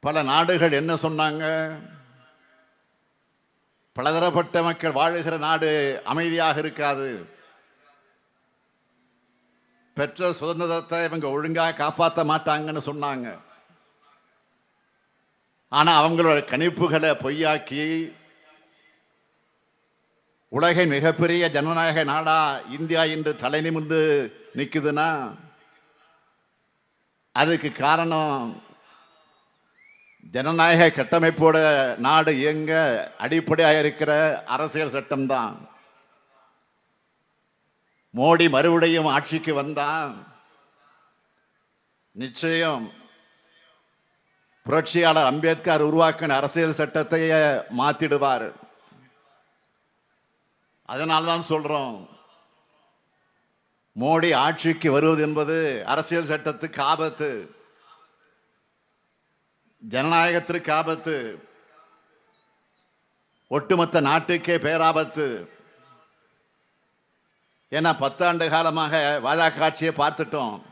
பல நாடுகள் என்ன சொன்னாங்க? பலதரப்பட்ட மக்கள் வாழுகிற நாடு அமைதியாக இருக்காது. பெற்ற சுதந்திரத்தை இவங்க ஒழுங்காக காப்பாற்ற மாட்டாங்கன்னு சொன்னாங்க. ஆனா அவங்களோட கணிப்புகளை பொய்யாக்கி உலகின் மிகப்பெரிய ஜனநாயக நாடா இந்தியா இன்று தலை நிமிர்ந்து அதுக்கு காரணம் ஜனநாயக கட்டமைப்போட நாடு இயங்க அடிப்படையாக இருக்கிற அரசியல் சட்டம்தான். மோடி மறுபடியும் ஆட்சிக்கு வந்தால் நிச்சயம் புரட்சியாளர் அம்பேத்கர் உருவாக்கின அரசியல் சட்டத்தையே மாத்திடுவார். அதனால்தான் சொல்றோம் மோடி ஆட்சிக்கு வருவது என்பது அரசியல் சட்டத்துக்கு ஆபத்து. ஜனநாயகத்திற்கு ஆபத்து. ஒட்டுமொத்த நாட்டுக்கே பேராபத்து. ஏன்னா பத்தாண்டு காலமாக பாஜக ஆட்சியை பார்த்துட்டோம்.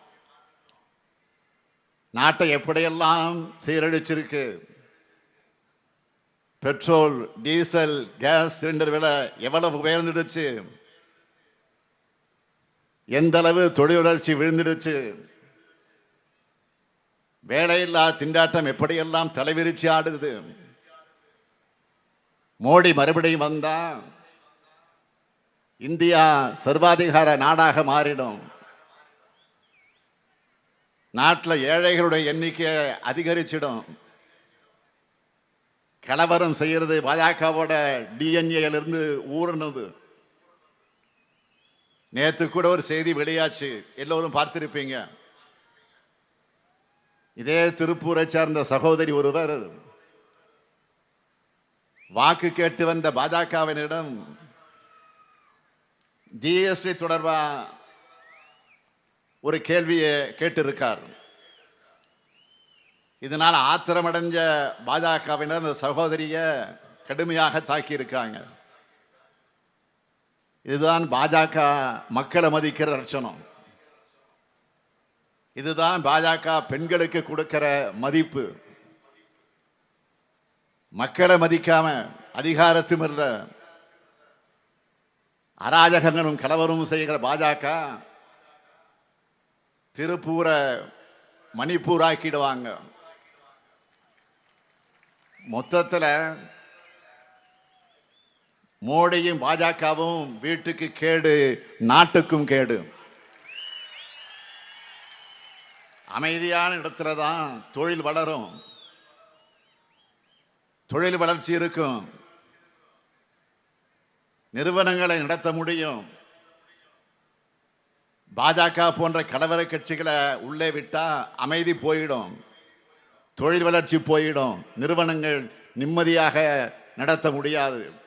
நாட்டை எப்படியெல்லாம் சீரழிச்சிருக்கு. பெட்ரோல் டீசல் கேஸ் சிலிண்டர் விலை எவ்வளவு உயர்ந்துடுச்சு. எந்த அளவு தொழில் வளர்ச்சி விழுந்துடுச்சு. வேலையில்லா திண்டாட்டம் எப்படியெல்லாம் தலைவிரிச்சு ஆடுது? மோடி மறுபடியும் வந்தா இந்தியா சர்வாதிகார நாடாக மாறிடும். நாட்டில் ஏழைகளுடைய எண்ணிக்கை அதிகரிச்சிடும். கலவரம் செய்யறது பாஜகவோட டிஎன்ஏல இருந்து ஊறுனது நேத்து கூட ஒரு செய்தி வெளியாச்சு. எல்லோரும் பார்த்திருப்பீங்க. இதே திருப்பூரை சார்ந்த சகோதரி ஒருவர் வாக்கு கேட்டு வந்த பாஜகவினரிடம் ஜிஎஸ்டி தொடர்பா ஒரு கேள்வியை கேட்டிருக்கார். இதனால் ஆத்திரமடைஞ்ச பாஜகவினர் அந்த சகோதரிய கடுமையாக தாக்கி இருக்காங்க இதுதான் பாஜக மக்களை மதிக்கிற லட்சணம். இதுதான் பாஜக பெண்களுக்கு கொடுக்கிற மதிப்பு. மக்களை மதிக்காம அதிகாரத்தும் இல்லை. அராஜகங்களும் கலவரமும் செய்கிற பாஜக திருப்பூரை மணிப்பூர் ஆக்கிடுவாங்க மொத்தத்தில் மோடியும் பாஜகவும் வீட்டுக்கு கேடு நாட்டுக்கும் கேடு. அமைதியான இடத்துல தான் தொழில் வளரும். தொழில் வளர்ச்சி இருக்கும். நிறுவனங்களை நடத்த முடியும். பாஜக போன்ற கலவர கட்சிகளை உள்ளே விட்டா அமைதி போயிடும். தொழில் வளர்ச்சி போயிடும். நிறுவனங்கள் நிம்மதியாக நடத்த முடியாது.